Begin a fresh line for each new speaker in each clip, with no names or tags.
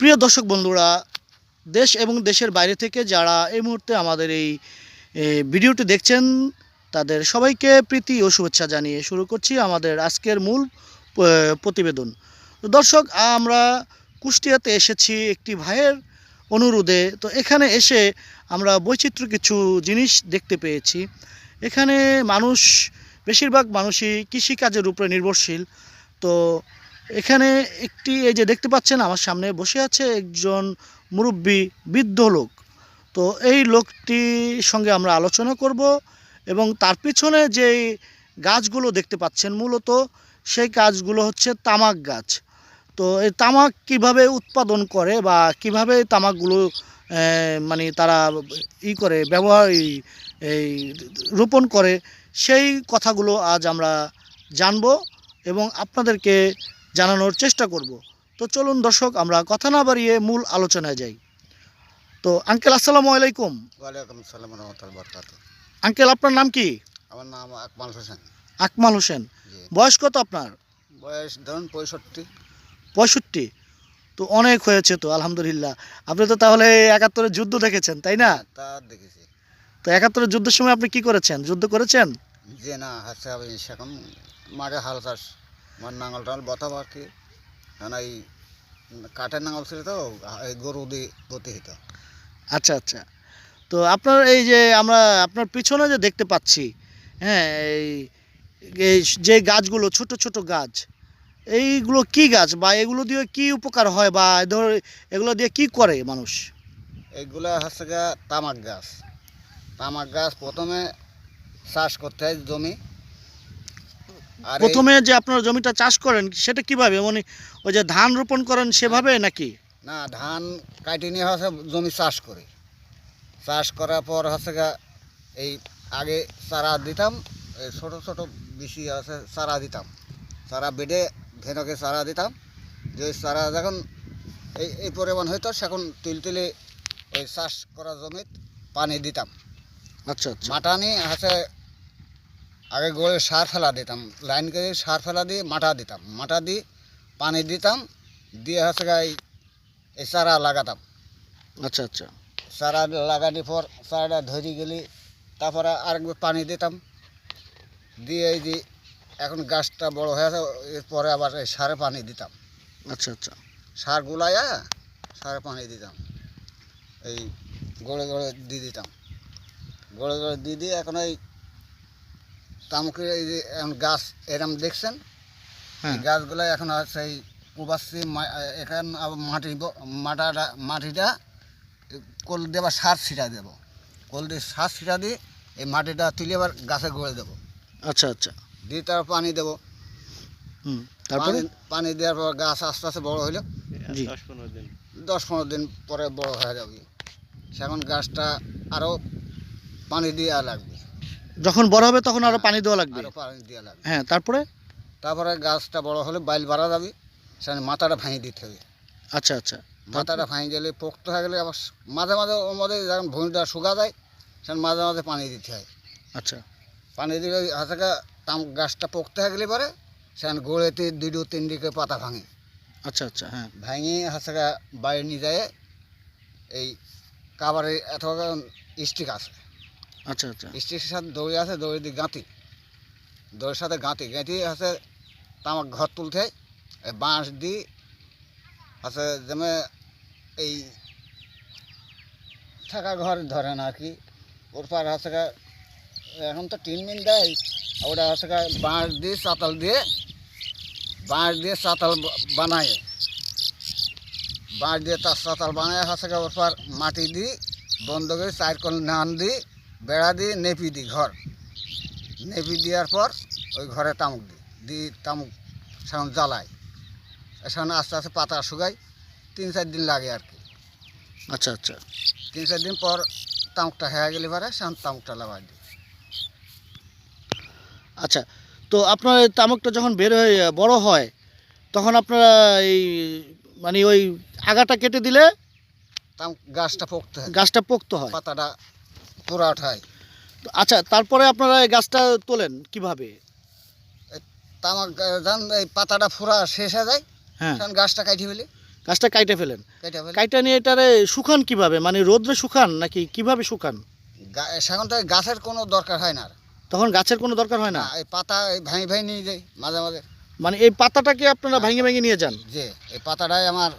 প্রিয় দর্শক বন্ধুরা, দেশ এবং দেশের বাইরে থেকে যারা এই মুহূর্তে আমাদের এই ভিডিওটি দেখছেন, তাদের সবাইকে প্রীতি ও শুভেচ্ছা জানিয়ে শুরু করছি আমাদের আজকের মূল প্রতিবেদন। দর্শক, আমরা কুষ্টিয়াতে এসেছি একটি ভাইয়ের অনুরোধে। তো এখানে এসে আমরা বৈচিত্র্য কিছু জিনিস দেখতে পেয়েছি। এখানে মানুষ, বেশিরভাগ মানুষই কৃষিকাজের উপরে নির্ভরশীল। তো এখানে একটি, এই যে দেখতে পাচ্ছেন, আমার সামনে বসে আছে একজন মুরব্বী বৃদ্ধ লোক। তো এই লোকটির সঙ্গে আমরা আলোচনা করব এবং তার পিছনে যে গাছগুলো দেখতে পাচ্ছেন মূলত, সেই গাছগুলো হচ্ছে তামাক গাছ। তো এই তামাক কীভাবে উৎপাদন করে বা কীভাবে তামাকগুলো মানে তারা ই করে, ব্যবহার, এই- এই রোপণ করে, সেই কথাগুলো আজ আমরা জানব এবং আপনাদেরকে জানানোর চেষ্টা করব। তো চলুন দর্শক আমরা কথা না বাড়িয়ে মূল আলোচনায় যাই। তো আঙ্কেল আসসালামু আলাইকুম।
ওয়ালাইকুম সালাম রহমতুল্লাহ বরকাত
আঙ্কেল আপনার নাম কি?
আমার নাম আকমাল হোসেন।
আকমাল হোসেন। বয়স কত আপনার?
বয়স ধরুন পঁয়ষট্টি।
পঁয়ষট্টি। তো অনেক হয়েছে তো আলহামদুলিল্লাহ। আপনি তো তাহলে একাত্তরের যুদ্ধ দেখেছেন তাই না?
তা দেখেছি।
তো একাত্তরের যুদ্ধের সময় আপনি কি করেছেন? যুদ্ধ করেছেন?
যে না হবে সেরকম মাঠে হাল চাষ। আমার নাঙল টাঙল বতাব আর কি কারণ এই কাঠের নাঙল ছিল তো এই গরু দিয়ে গতি হতো
আচ্ছা আচ্ছা। তো আপনার এই যে আমরা আপনার পিছনে যে দেখতে পাচ্ছি হ্যাঁ এই যে গাছগুলো ছোট ছোট গাছ এইগুলো কি গাছ বা এগুলো দিয়ে কি উপকার হয় বা ধর এগুলো দিয়ে কি করে মানুষ?
এইগুলা হচ্ছে গা তামাক গাছ। তামাক গাছ প্রথমে চাষ করতে হয় জমি।
প্রথমে যে আপনার জমিটা চাষ করেন সেটা কীভাবে? মানে ওই যে ধান রোপণ করেন সেভাবে নাকি?
না ধান কাটি নিয়ে হচ্ছে জমি চাষ করি। চাষ করার পর হচ্ছে এই আগে চারা দিতাম এই ছোটো ছোটো বেশি আছে চারা দিতাম। চারা বেডে ভেনকে চারা দিতাম। যে চারা যখন এই এই পরিমাণ হইতো সেখন তুল তুলে ওই চাষ করা জমিত পানি দিতাম।
আচ্ছা আচ্ছা।
মাটা হচ্ছে আগে গোড়ে সার ফেলা দিতাম লাইন করে সার ফেলা দিয়ে মাটা দিতাম মাটা দিয়ে পানি দিতাম দিয়ে হচ্ছে এই চারা লাগাতাম।
আচ্ছা আচ্ছা।
চারা লাগানোর পর চারাটা ধরে গেলে তারপরে আরেকবার পানি দিতাম। দিয়ে এই যে এখন গাছটা বড় হয়ে এরপরে আবার এই সারে পানি দিতাম।
আচ্ছা আচ্ছা।
সার গুলাইয়া সারে পানি দিতাম। এই গড়ে গড়ে দিয়ে দিতাম। গড়ে গড়ে দিয়ে দিয়ে এখন এই তামুকের এই যে এখন গাছ এরম দেখছেন? এই
হ্যাঁ
গাছগুলো এখন আছে এই কুবাচ্ছি এখান আবার মাটি মাটাটা মাটিটা কল দিয়ে আবার সার ছিটা দেবো। কল দিয়ে সার ছিটা দিয়ে এই মাটিটা তুলে আবার গাছে গড়ে দেবো।
আচ্ছা আচ্ছা।
দিয়ে তার পানি দেবো।
হুম তারপরে?
পানি পানি দেওয়ার পর গাছ আস্তে আস্তে বড় হইল।
জি।
দশ পনেরো দিন। পরে বড় হয়ে যাবে। সেখন গাছটা আরও পানি দেওয়া লাগবে।
যখন বড় হবে তখন আরও পানি দেওয়া লাগবে।
আরও পানি দেওয়া লাগবে।
হ্যাঁ তারপরে?
তারপরে গাছটা বড় হলে বাইল বাড়া যাবে সেখানে মাথাটা ভাঙিয়ে দিতে হবে।
আচ্ছা আচ্ছা।
মাথাটা ভাঙে গেলে পোক্ত হয়ে গেলে আবার মাঝে মাঝে ওর মধ্যে যখন ভূমিটা শুকা যায় সেখানে মাঝে মাঝে পানি দিতে হয়।
আচ্ছা।
পানি দিলে হাতে তাম গাছটা পোক্ত হয়ে গেলে পরে সেখানে গোড়েতে দুটো তিন দিকে পাতা ভাঙে।
আচ্ছা আচ্ছা হ্যাঁ।
ভাঙে হাতে বাইরে নিয়ে যায় এই কাবারে এত স্টিক আছে।
আচ্ছা আচ্ছা।
স্টিকের সাথে দড়ি আছে, দড়ি দিয়ে গাঁতি। দড়ির সাথে গাঁতি গাঁতি আছে, তামাক ঘর তুলতে বাঁশ দিয়ে আছে যেমন এই থাকা ঘর ধরে না আর কি। ওর পার গা, এখন তো টিন মিন দেয় ওটা গা বাঁশ দিয়ে চাতাল দিয়ে, বাঁশ দিয়ে চাতাল বানায়। বাঁশ দিয়ে তার চাতাল বানায় গা ওর পার মাটি দিয়ে, বন্ধ করে চার কল নান দিয়ে বেড়া দিয়ে নেপি দিই ঘর। নেপি দেওয়ার পর ওই ঘরে তামুক দিই দিয়ে তামুক সেখন জ্বালাই। সেখানে আস্তে আস্তে পাতা শুকায় তিন চার দিন লাগে আর কি।
আচ্ছা আচ্ছা।
তিন চার দিন পর তামুকটা হয়ে গেলে পরে সেখানে তামুকটা লাগাই দিই।
আচ্ছা তো আপনার তামাকটা যখন বের হয়ে বড় হয় তখন আপনারা এই মানে ওই আগাটা কেটে দিলে
তামুক গাছটা পোক্ত হয়।
গাছটা পোক্ত হয়।
পাতাটা পুরা ওঠায়
তো আচ্ছা তারপরে আপনারা এই গাছটা তোলেন কীভাবে?
তামাক যখন এই পাতাটা ফুরা শেষ হয়ে যায়
হ্যাঁ।
তখন গাছটা কাটি ফেলি।
গাছটা কাইটে ফেলেন। কাইটা নিয়ে এটারে শুকান কীভাবে? মানে রোদ্রে শুকান নাকি কীভাবে শুকান?
সেখান থেকে গাছের কোনো দরকার হয় না আর।
তখন গাছের কোনো দরকার হয় না?
না এই পাতা এই ভাঙি ভাঙি নিয়ে যাই মাঝে মাঝে।
মানে এই পাতাটাকে আপনারা ভেঙে ভেঙে নিয়ে যান?
যে এই পাতাটাই আমার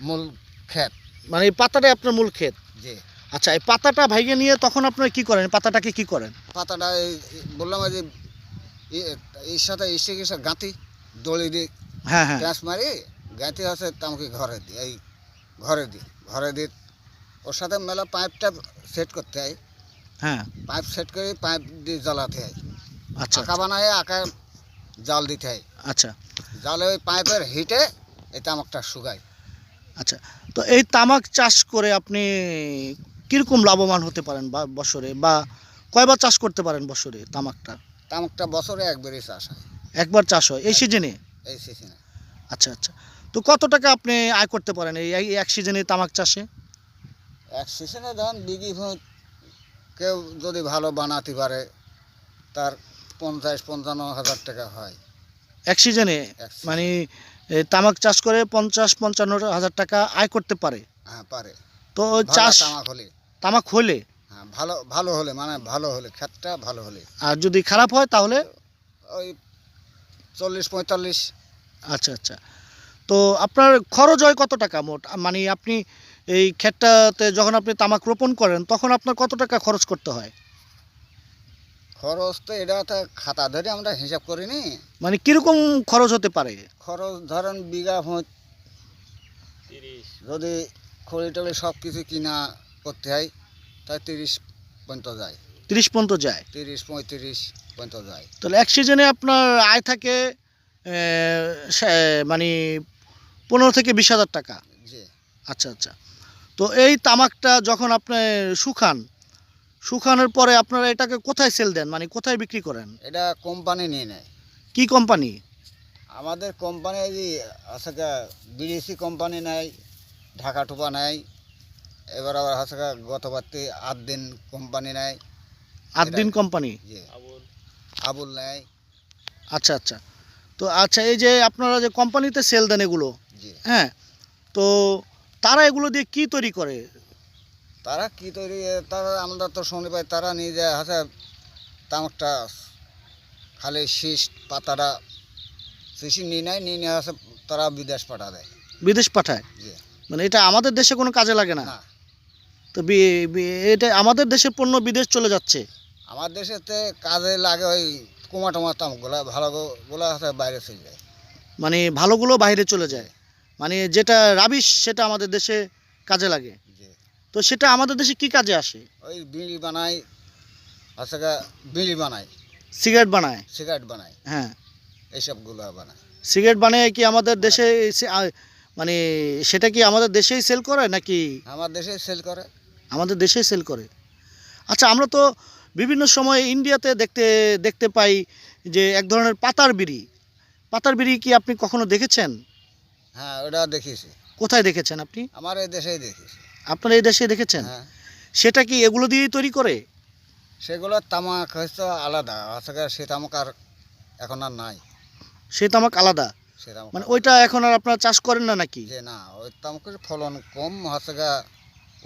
মূল ক্ষেত।
মানে এই পাতাটাই আপনার মূল ক্ষেত?
যে।
আচ্ছা এই পাতাটা ভেঙে নিয়ে তখন আপনারা কি করেন? পাতাটাকে কি করেন?
পাতাটা এই বললাম যে এর সাথে এসে গেছে গাঁতি দড়ি দিই
হ্যাঁ হ্যাঁ।
মারি গাঁতি আছে তামকে ঘরে দিই এই ঘরে দিই ঘরে দিই ওর সাথে মেলা পাইপটা সেট করতে হয়।
হ্যাঁ।
পাইপ সেট করে পাইপ দিয়ে জ্বালাতে হয়।
আচ্ছা
আঁকা বানায় আঁকা জাল দিতে হয়।
আচ্ছা।
জালে ওই পাইপের হিটে এই তামাকটা শুকায়।
আচ্ছা তো এই তামাক চাষ করে আপনি কীরকম লাভবান হতে পারেন বা বছরে বা কয়বার চাষ করতে পারেন বছরে তামাকটা?
তামাকটা বছরে একবারই চাষ হয়।
একবার চাষ হয়? এই সিজনে?
এই সিজনে।
আচ্ছা আচ্ছা। তো কত টাকা আপনি আয় করতে পারেন এই এক সিজনে তামাক চাষে?
এক সিজনে ধরুন বিঘি কেউ যদি ভালো বানাতে পারে তার পঞ্চাশ পঞ্চান্ন হাজার টাকা হয়।
এক সিজনে? মানে তামাক চাষ করে পঞ্চাশ পঞ্চান্ন হাজার টাকা আয় করতে পারে?
হ্যাঁ পারে।
তো চাষ
তামাক হলে।
তামাক হলে?
হ্যাঁ ভালো ভালো হলে মানে ভালো হলে ক্ষেতটা ভালো হলে।
আর যদি খারাপ হয় তাহলে?
ওই চল্লিশ পঁয়তাল্লিশ।
আচ্ছা আচ্ছা। তো আপনার খরচ হয় কত টাকা মোট? মানে আপনি এই ক্ষেতটাতে যখন আপনি তামাক রোপণ করেন তখন আপনার কত টাকা খরচ করতে হয়?
খরচ তো এটা তো খাতা ধরে আমরা হিসাব করিনি।
মানে কীরকম খরচ হতে পারে?
খরচ ধরেন বিঘা যদি খড়ি টড়ি সব কিছু কিনা করতে হয় তাই তিরিশ পর্যন্ত যায়।
তিরিশ পর্যন্ত যায়?
তিরিশ পঁয়ত্রিশ পর্যন্ত যায়।
তাহলে এক সিজনে আপনার আয় থাকে মানে পনেরো থেকে বিশ হাজার টাকা?
যে
আচ্ছা আচ্ছা। তো এই তামাকটা যখন আপনি শুকান শুকানোর পরে আপনারা এটাকে কোথায় সেল দেন? মানে কোথায় বিক্রি করেন?
এটা কোম্পানি নিয়ে নেয়।
কি কোম্পানি
আমাদের কোম্পানি আছে বিদেশি কোম্পানি নেয় ঢাকা টুপা নেয় এবার আবার আছে গা গতবারতে আট দিন কোম্পানি নেয়
আট দিন কোম্পানি
যে আবুল নেয়
আচ্ছা আচ্ছা। তো আচ্ছা এই যে আপনারা যে কোম্পানিতে সেল দেন এগুলো
জি।
হ্যাঁ? তো তারা এগুলো দিয়ে কি তৈরি করে?
তারা কি তৈরি তারা আমরা তো শুনি পাই তারা নিয়ে যায় হাসে তামাকটা খালি শীষ পাতাটা শিশি নিয়ে নেয় নিয়ে নিয়ে আসে তারা বিদেশ পাঠা দেয়।
বিদেশ পাঠায়?
জি।
মানে এটা আমাদের দেশে কোনো কাজে লাগে না?
না।
তো এটা আমাদের দেশের পণ্য বিদেশ চলে যাচ্ছে।
আমার দেশেতে কাজে লাগে ওই কুমা টমা তামগুলা ভালো গুলা আছে বাইরে চলে যায়।
মানে ভালোগুলো বাইরে চলে যায়। মানে যেটা রাবিশ সেটা আমাদের দেশে কাজে লাগে। তো সেটা আমাদের দেশে কি কাজে আসে?
ওই বিড়ি বানাই আছে গা বিড়ি বানাই।
সিগারেট বানায়?
সিগারেট বানায়
হ্যাঁ।
এইসবগুলো বানায়
সিগারেট বানায় কি আমাদের দেশে মানে সেটা কি আমাদের দেশেই সেল করে নাকি
আমার দেশে সেল করে।
আমাদের দেশেই সেল করে? আচ্ছা আমরা তো বিভিন্ন সময় ইন্ডিয়াতে দেখতে দেখতে পাই যে এক ধরনের পাতার বিড়ি। পাতার বিড়ি কি আপনি কখনো দেখেছেন?
হ্যাঁ ওটা দেখেছি।
কোথায় দেখেছেন আপনি?
আমার এই দেশেই দেখিছি।
আপনার এই দেশে দেখেছেন?
হ্যাঁ।
সেটা কি এগুলো দিয়েই তৈরি করে?
সেগুলো তামাক হচ্ছে আলাদা সে তামাক আর এখন আর নাই।
সে তামাক আলাদা। মানে ওইটা এখন আর আপনারা চাষ করেন না নাকি?
যে না ওই তামাকের ফলন কম হচ্ছে গা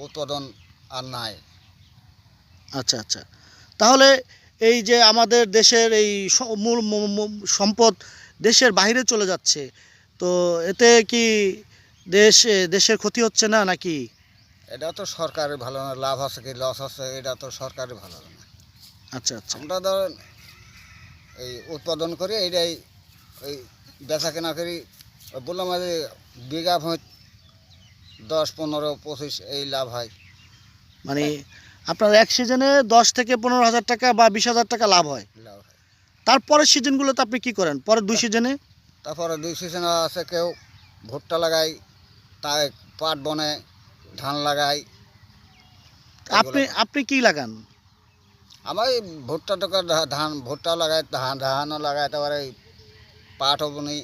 উৎপাদন আর নাই।
আচ্ছা আচ্ছা। তাহলে এই যে আমাদের দেশের এই মূল সম্পদ দেশের বাইরে চলে যাচ্ছে তো এতে কি দেশ দেশের ক্ষতি হচ্ছে না নাকি?
এটা তো সরকারের ভালো না লাভ আছে কি লস আছে এটা তো সরকারের ভালো না।
আচ্ছা আচ্ছা।
আমরা ধরেন এই উৎপাদন করি এইটাই ওই বেচা কেনা করি বললাম যে বিঘা ভোঁত দশ পনেরো পঁচিশ এই লাভ হয়।
মানে আপনার এক সিজনে দশ থেকে পনেরো হাজার টাকা বা বিশ হাজার টাকা লাভ হয়।
লাভ হয়।
তারপরের সিজনগুলোতে আপনি কি করেন? পরের দুই সিজনে?
তারপরে দুই সিজনে আছে কেউ ভুট্টা লাগাই তাই পাট বনে ধান লাগাই
আপনি আপনি কি লাগান?
আমার এই ভুট্টা টোকা ধান ভুট্টাও লাগাই ধান ধানও লাগাই তারপরে বুনি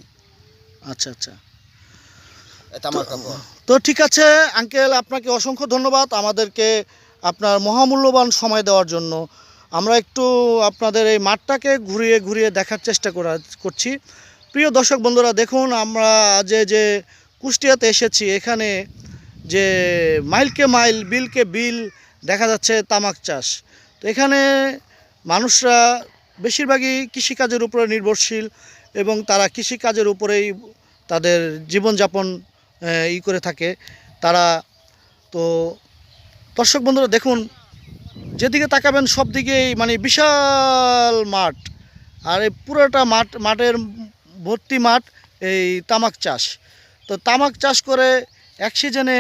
আচ্ছা আচ্ছা।
এটা আমার
তো ঠিক আছে আঙ্কেল আপনাকে অসংখ্য ধন্যবাদ আমাদেরকে আপনার মহামূল্যবান সময় দেওয়ার জন্য। আমরা একটু আপনাদের এই মাঠটাকে ঘুরিয়ে ঘুরিয়ে দেখার চেষ্টা করা করছি। প্রিয় দর্শক বন্ধুরা দেখুন আমরা যে যে কুষ্টিয়াতে এসেছি এখানে যে মাইলকে মাইল বিলকে বিল দেখা যাচ্ছে তামাক চাষ। তো এখানে মানুষরা বেশিরভাগই কৃষিকাজের উপরে নির্ভরশীল। এবং তারা কৃষিকাজের উপরেই তাদের জীবনযাপন ই করে থাকে। তারা তো দর্শক বন্ধুরা দেখুন, যেদিকে তাকাবেন সব দিকেই মানে বিশাল মাঠ। আর এই পুরোটা মাঠ, মাঠের ভর্তি মাঠ এই তামাক চাষ। তো তামাক চাষ করে এক সিজনে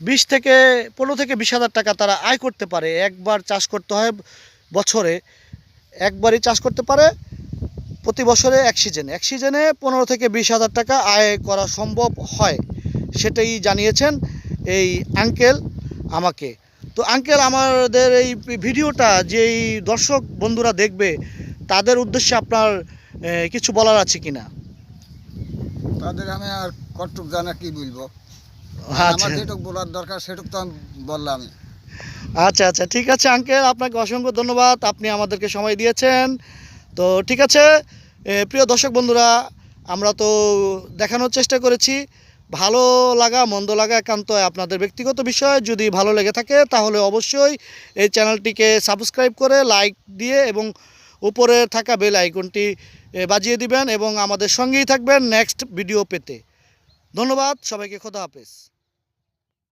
বিশ থেকে পনেরো থেকে বিশ হাজার টাকা তারা আয় করতে পারে। একবার চাষ করতে হয় বছরে। একবারই চাষ করতে পারে প্রতি বছরে এক সিজনে এক সিজনে পনেরো থেকে বিশ হাজার টাকা আয় করা সম্ভব হয় সেটাই জানিয়েছেন এই আঙ্কেল আমাকে। তো আঙ্কেল আমাদের এই ভিডিওটা যেই দর্শক বন্ধুরা দেখবে তাদের উদ্দেশ্যে আপনার কিছু বলার আছে কিনা?
তাদের আমি আর কটুক জানা কি বলব?
আচ্ছা।
আমার যেটুক বলার দরকার সেটুক তো আমি বললাম।
আচ্ছা আচ্ছা ঠিক আছে আঙ্কেল আপনাকে অসংখ্য ধন্যবাদ। আপনি আমাদেরকে সময় দিয়েছেন। তো ঠিক আছে প্রিয় দর্শক বন্ধুরা, আমরা তো দেখানোর চেষ্টা করেছি। ভালো লাগা, মন্দ লাগা একান্ত আপনাদের ব্যক্তিগত বিষয়। যদি ভালো লেগে থাকে, তাহলে অবশ্যই এই চ্যানেলটিকে সাবস্ক্রাইব করে লাইক দিয়ে এবং উপরে থাকা বেল আইকনটি বাজিয়ে দিবেন এবং আমাদের সঙ্গেই থাকবেন নেক্সট ভিডিও পেতে। ধন্যবাদ, সবাইকে খোদা হাফেজ।